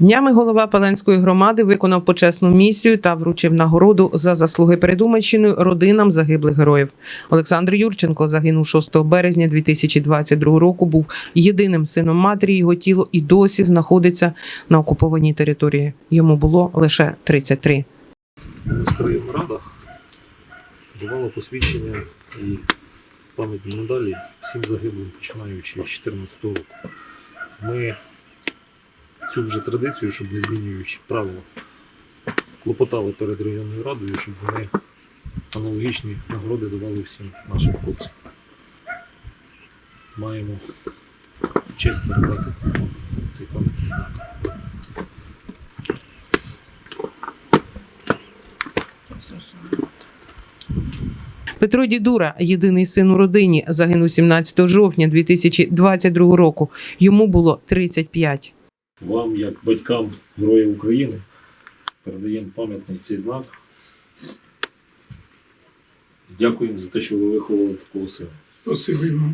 Днями голова Паленської громади виконав почесну місію та вручив нагороду за заслуги перед Уманщиною родинам загиблих героїв. Олександр Юрченко загинув 6 березня 2022 року. Був єдиним сином матері. Його тіло і досі знаходиться на окупованій території. Йому було лише 33. міської радах давало посвідчення і пам'ятні медалі всім загиблим, починаючи з 2014 року. Ми цю вже традицію, щоб не змінюючи правила, клопотали перед районною радою, щоб вони аналогічні нагороди давали всім нашим хлопцям. Маємо честь передати цей пам'ятний знак. Петро Дідура, єдиний син у родині, загинув 17 жовтня 2022 року. Йому було 35. Вам, як батькам Героїв України, передаємо пам'ятний цей знак. Дякуємо за те, що ви виховували такого сина. Спасибо.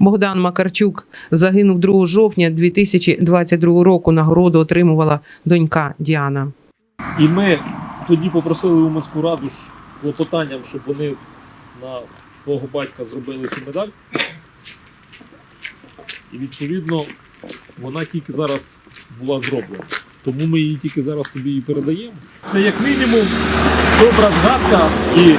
Богдан Макарчук загинув 2 жовтня 2022 року. Нагороду отримувала донька Діана. І ми тоді попросили у Уманську раду ж клопотанням, щоб вони на твого батька зробили цю медаль. І відповідно вона тільки зараз була зроблена. Тому ми її тільки зараз тобі і передаємо. Це як мінімум добра згадка і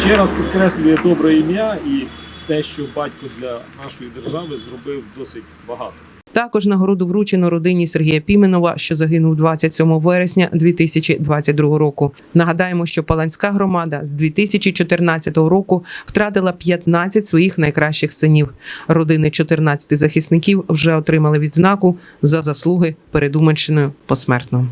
ще раз підкреслює добре ім'я і те, що батько для нашої держави зробив досить багато. Також нагороду вручено родині Сергія Піменова, що загинув 27 вересня 2022 року. Нагадаємо, що Паланська громада з 2014 року втратила 15 своїх найкращих синів. Родини 14 захисників вже отримали відзнаку за заслуги перед Уманщиною посмертно.